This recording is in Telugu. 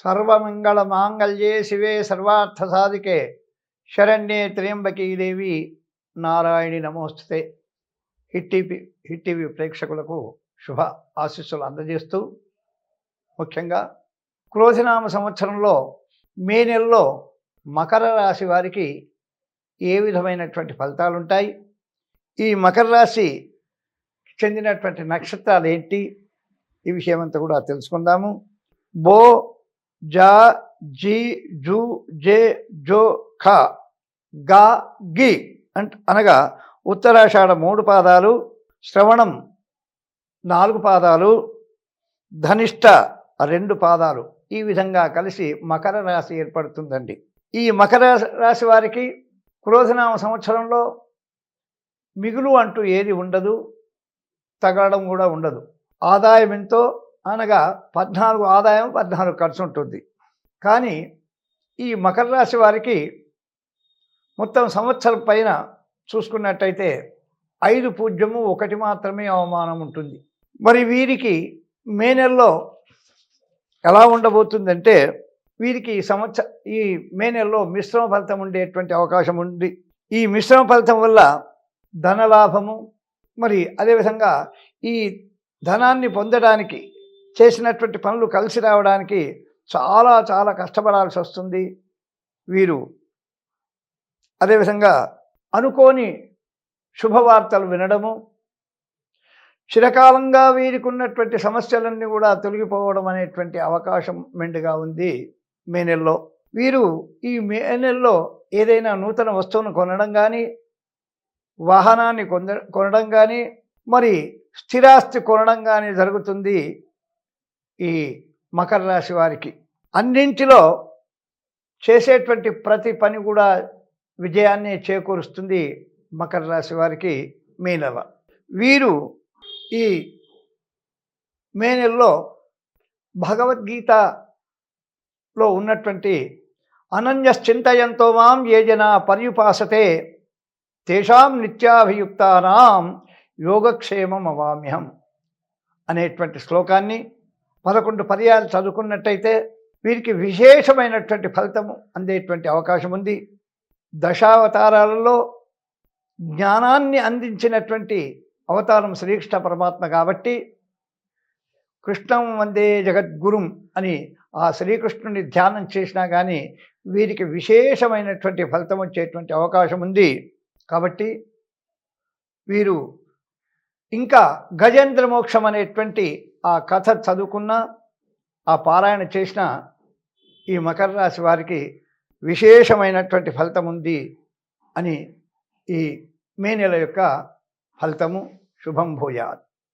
సర్వమంగళ మాంగళ్యే శివే సర్వార్థ సాధికే శరణ్యే త్రియంబకీదేవి నారాయణి నమోస్తుతే. హిట్ టీవీ హిట్ టీవీ ప్రేక్షకులకు శుభ ఆశీస్సులు అందజేస్తూ ముఖ్యంగా క్రోధినామ సంవత్సరంలో మే నెలలో మకర రాశి వారికి ఏ విధమైనటువంటి ఫలితాలు ఉంటాయి ఈ మకర రాశి చెందినటువంటి నక్షత్రాలు ఏంటి ఈ విషయం అంతా కూడా తెలుసుకుందాము. బో జా జీ జూ జే జో ఖ గా గి అంట అనగా ఉత్తరాషాఢ మూడు పాదాలు శ్రవణం నాలుగు పాదాలు ధనిష్ట రెండు పాదాలు ఈ విధంగా కలిసి మకర రాశి ఏర్పడుతుందండి. ఈ మకర రాశి వారికి క్రోధనామ సంవత్సరంలో మిగులు అంటూ ఏది ఉండదు తగలడం కూడా ఉండదు. ఆదాయం ఎంతో అనగా పద్నాలుగు ఆదాయం పద్నాలుగు ఖర్చు ఉంటుంది. కానీ ఈ మకర రాశి వారికి మొత్తం సంవత్సరం పైన చూసుకున్నట్టయితే ఐదు పూజ్యము ఒకటి మాత్రమే అవమానం ఉంటుంది. మరి వీరికి మే నెలలో ఎలా ఉండబోతుందంటే వీరికి ఈ సంవత్సర ఈ మే నెలలో మిశ్రమ ఫలితం ఉండేటువంటి అవకాశం ఉంది. ఈ మిశ్రమ ఫలితం వల్ల ధనలాభము మరి అదేవిధంగా ఈ ధనాన్ని పొందడానికి చేసినటువంటి పనులు కలిసి రావడానికి చాలా చాలా కష్టపడాల్సి వస్తుంది. వీరు అదేవిధంగా అనుకోని శుభవార్తలు వినడము చిరకాలంగా వీరికి ఉన్నటువంటి సమస్యలన్నీ కూడా తొలగిపోవడం అనేటువంటి అవకాశం మెండుగా ఉంది మే నెలలో. వీరు ఈ మే నెలలో ఏదైనా నూతన వస్తువును కొనడం కానీ వాహనాన్ని కొంద కొనడం కానీ మరి స్థిరాస్తి కొనడం కానీ జరుగుతుంది. ఈ మకర రాశి వారికి. అన్నింటిలో చేసేటువంటి ప్రతి పని కూడా విజయాన్ని చేకూరుస్తుంది మకర రాశి వారికి మే నెల. వీరు ఈ మే నెలలో భగవద్గీతలో ఉన్నటువంటి అనన్యశ్చింతయంతో మాం ఏ జన పర్యుపాసతే తేషాం నిత్యాభియుక్తానాం యోగక్షేమం అవామ్యం అనేటువంటి శ్లోకాన్ని పదకొండు పర్యాలు చదువుకున్నట్టయితే వీరికి విశేషమైనటువంటి ఫలితము అందేటువంటి అవకాశం ఉంది. దశావతారాలలో జ్ఞానాన్ని అందించినటువంటి అవతారం శ్రీకృష్ణ పరమాత్మ కాబట్టి కృష్ణం వందే జగద్గురుం అని ఆ శ్రీకృష్ణుని ధ్యానం చేసినా కానీ వీరికి విశేషమైనటువంటి ఫలితం వచ్చేటువంటి అవకాశం ఉంది. కాబట్టి వీరు ఇంకా గజేంద్ర మోక్షం అనేటువంటి ఆ కథ చదువుకున్న ఆ పారాయణ చేసిన ఈ మకర రాశి వారికి విశేషమైనటువంటి ఫలితం ఉంది అని ఈ మే నెల యొక్క ఫలితము శుభం భూయాత్.